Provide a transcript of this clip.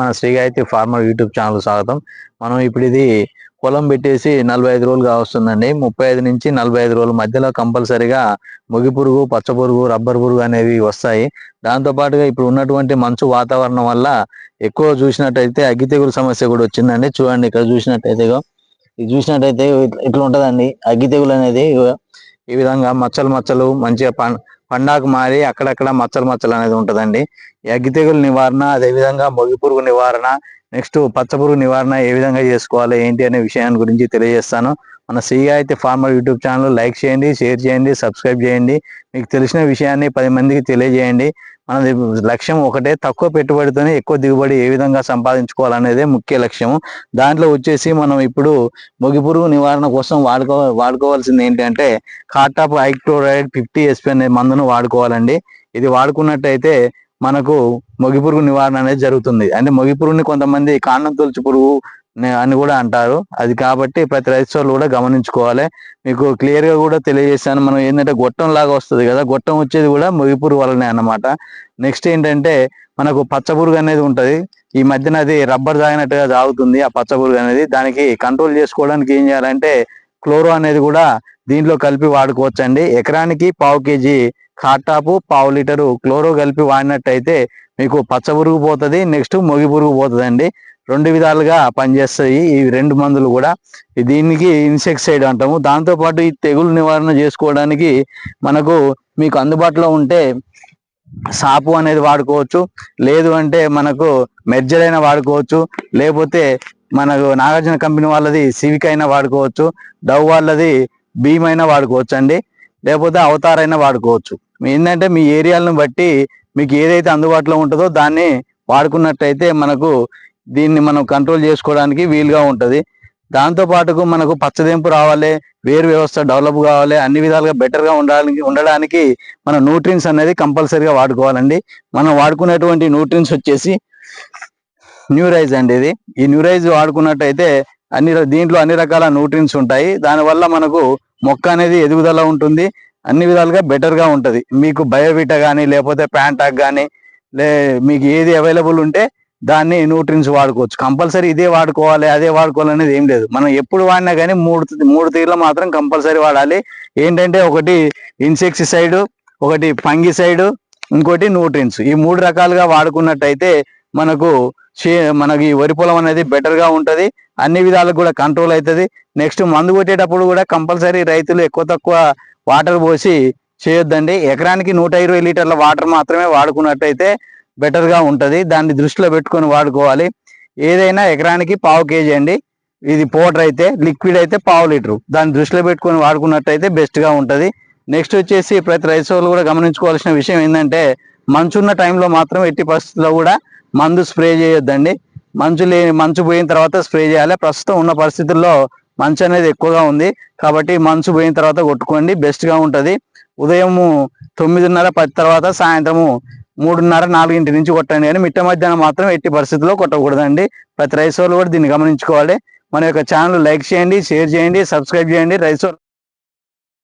మన Sri Gayatri farmer YouTube channel స్వాగతం. మనం ఇప్పుడు ఇది పొలం పెట్టేసి నలభై ఐదు రోజులుగా వస్తుందండి ముప్పై ఐదు నుంచి నలభై ఐదు రోజుల మధ్యలో కంపల్సరిగా మొగి పురుగు పచ్చ పురుగు రబ్బర్ పురుగు అనేవి వస్తాయి. దాంతో పాటుగా ఇప్పుడు ఉన్నటువంటి మంచు వాతావరణం వల్ల ఎక్కువ చూసినట్టయితే అగ్గి తెగులు సమస్య కూడా వచ్చిందండి. చూడండి ఇక్కడ చూసినట్టయితే ఇది చూసినట్టయితే ఇట్లా- ఉంటుందండి. అగ్గి తెగులు అనేది ఈ విధంగా మచ్చలు మచ్చలు మంచిగా పండాకు మారి అక్కడక్కడ మచ్చలు మచ్చలు అనేది ఉంటుందండి. ఈ అగ్గి తెగులు నివారణ అదేవిధంగా మొగి పురుగు నివారణ నెక్స్ట్ పచ్చ పురుగు నివారణ ఏ విధంగా చేసుకోవాలి ఏంటి అనే విషయాన్ని గురించి తెలియజేస్తాను. మన అయితే ఫార్మర్ యూట్యూబ్ ఛానల్ లైక్ చేయండి షేర్ చేయండి సబ్స్క్రైబ్ చేయండి. మీకు తెలిసిన విషయాన్ని పది మందికి తెలియజేయండి. మన లక్ష్యం ఒకటే తక్కువ పెట్టుబడితోనే ఎక్కువ దిగుబడి ఏ విధంగా సంపాదించుకోవాలనేదే ముఖ్య లక్ష్యం దాంట్లో వచ్చేసి మనం ఇప్పుడు మొగిపురుగు నివారణ కోసం వాడుకో వాడుకోవాల్సింది ఏంటంటే కాటాప్ ఐక్లోరైడ్ ఫిఫ్టీ ఎస్పీ అనే మందును వాడుకోవాలండి. ఇది వాడుకున్నట్టయితే మనకు మొగిపురుగు నివారణ అనేది జరుగుతుంది. అంటే మొగిపురుగుని కొంతమంది కాండం తొలుచు పురుగు అని కూడా అంటారు. అది కాబట్టి ప్రతి రైతు కూడా గమనించుకోవాలి. మీకు క్లియర్గా కూడా తెలియజేశాను. మనం ఏంటంటే గొట్టం లాగా వస్తుంది కదా గొట్టం వచ్చేది కూడా మొగి పురుగు వల్లనే అన్నమాట. నెక్స్ట్ ఏంటంటే మనకు పచ్చ పురుగు అనేది ఉంటది. ఈ మధ్యన అది రబ్బర్ తాగినట్టుగా తాగుతుంది ఆ పచ్చ పురుగు అనేది. దానికి కంట్రోల్ చేసుకోవడానికి ఏం చేయాలంటే క్లోరో అనేది కూడా దీంట్లో కలిపి వాడుకోవచ్చండి. ఎకరానికి పావు కేజీ కాటాపు పావు లీటరు క్లోరో కలిపి వాడినట్టయితే మీకు పచ్చ పురుగు పోతుంది నెక్స్ట్ మొగి పురుగు పోతుంది అండి రెండు విధాలుగా పనిచేస్తాయి. ఈ రెండు మందులు కూడా. దీనికి ఇన్సెక్సైడ్ అంటాము. దాంతో పాటు ఈ తెగులు నివారణ చేసుకోవడానికి మనకు మీకు అందుబాటులో ఉంటే సాపు అనేది వాడుకోవచ్చు. లేదు అంటే మనకు మెర్జర్ అయినా వాడుకోవచ్చు. లేకపోతే మనకు నాగార్జున కంపెనీ వాళ్ళది సివిక్ అయినా వాడుకోవచ్చు. డవ్ వాళ్ళది భీమ్ అయినా వాడుకోవచ్చు అండి. లేకపోతే అవతార్ అయినా వాడుకోవచ్చు. ఏంటంటే మీ ఏరియాలను బట్టి మీకు ఏదైతే అందుబాటులో ఉంటుందో దాన్ని వాడుకున్నట్టయితే మనకు దీన్ని మనం కంట్రోల్ చేసుకోవడానికి వీలుగా ఉంటుంది. దాంతో పాటుకు మనకు పచ్చదెంపు రావాలి వేరు వ్యవస్థ డెవలప్ కావాలి అన్ని విధాలుగా బెటర్గా ఉండాలి ఉండడానికి ఉండడానికి మన న్యూట్రిన్స్ అనేది కంపల్సరీగా వాడుకోవాలండి. మనం వాడుకునేటువంటి న్యూట్రిన్స్ వచ్చేసి న్యూరైజ్ అండి ఇది. ఈ న్యూరైజ్ వాడుకున్నట్టయితే అన్ని దీంట్లో అన్ని రకాల న్యూట్రిన్స్ ఉంటాయి. దానివల్ల మనకు మొక్క అనేది ఎదుగుదల ఉంటుంది. అన్ని విధాలుగా బెటర్గా ఉంటుంది. మీకు బయోవిట కానీ లేకపోతే ప్యాంటాక్ కానీ లే మీకు ఏది అవైలబుల్ ఉంటే దాన్ని న్యూట్రిన్స్ వాడుకోవచ్చు. కంపల్సరీ ఇదే వాడుకోవాలి అదే వాడుకోవాలి అనేది ఏం లేదు. మనం ఎప్పుడు వాడినా కానీ మూడు మూడు తీర్లు మాత్రం కంపల్సరీ వాడాలి. ఏంటంటే ఒకటి ఇన్సెక్టిసైడ్ ఒకటి ఫంగిసైడ్ ఇంకోటి న్యూట్రిన్స్ ఈ మూడు రకాలుగా వాడుకున్నట్టయితే మనకు చే- మనకి ఈ వరి పొలం అనేది బెటర్గా ఉంటుంది. అన్ని విధాలకు కూడా కంట్రోల్ అవుతుంది నెక్స్ట్ మందు కొట్టేటప్పుడు కూడా కంపల్సరీ రైతులు ఎక్కువ తక్కువ వాటర్ పోసి చేయొద్దండి. ఎకరానికి నూట ఇరవై లీటర్ల వాటర్ మాత్రమే వాడుకున్నట్టయితే బెటర్గా ఉంటుంది. దాన్ని దృష్టిలో పెట్టుకొని వాడుకోవాలి. ఏదైనా ఎకరానికి పావు కేజీ అండి. ఇది పౌడర్ అయితే లిక్విడ్ అయితే పావు లీటరు. దాన్ని దృష్టిలో పెట్టుకొని వాడుకున్నట్టయితే బెస్ట్గా ఉంటుంది. నెక్స్ట్ వచ్చేసి ప్రతి రైతు సోదరులు కూడా గమనించుకోవాల్సిన విషయం ఏంటంటే మంచున్న టైంలో మాత్రం ఎట్టి పరిస్థితుల్లో కూడా మందు స్ప్రే చేయొద్దండి. మంచు లేని మంచు పోయిన తర్వాత స్ప్రే చేయాలి. ప్రస్తుతం ఉన్న పరిస్థితుల్లో మంచు అనేది ఎక్కువగా ఉంది. కాబట్టి మంచు పోయిన తర్వాత కొట్టుకోండి. బెస్ట్గా ఉంటుంది. ఉదయము తొమ్మిదిన్నర పది తర్వాత సాయంత్రము మూడున్నర నాలుగింటి నుంచి కొట్టండి కానీ మిట్ట మధ్యాహ్నం మాత్రం ఎట్టి పరిస్థితుల్లో కొట్టకూడదండి. ప్రతి రైస్ వాళ్ళు కూడా దీన్ని గమనించుకోవాలి. మన యొక్క ఛానల్ లైక్ చేయండి షేర్ చేయండి సబ్స్క్రైబ్ చేయండి. రైస్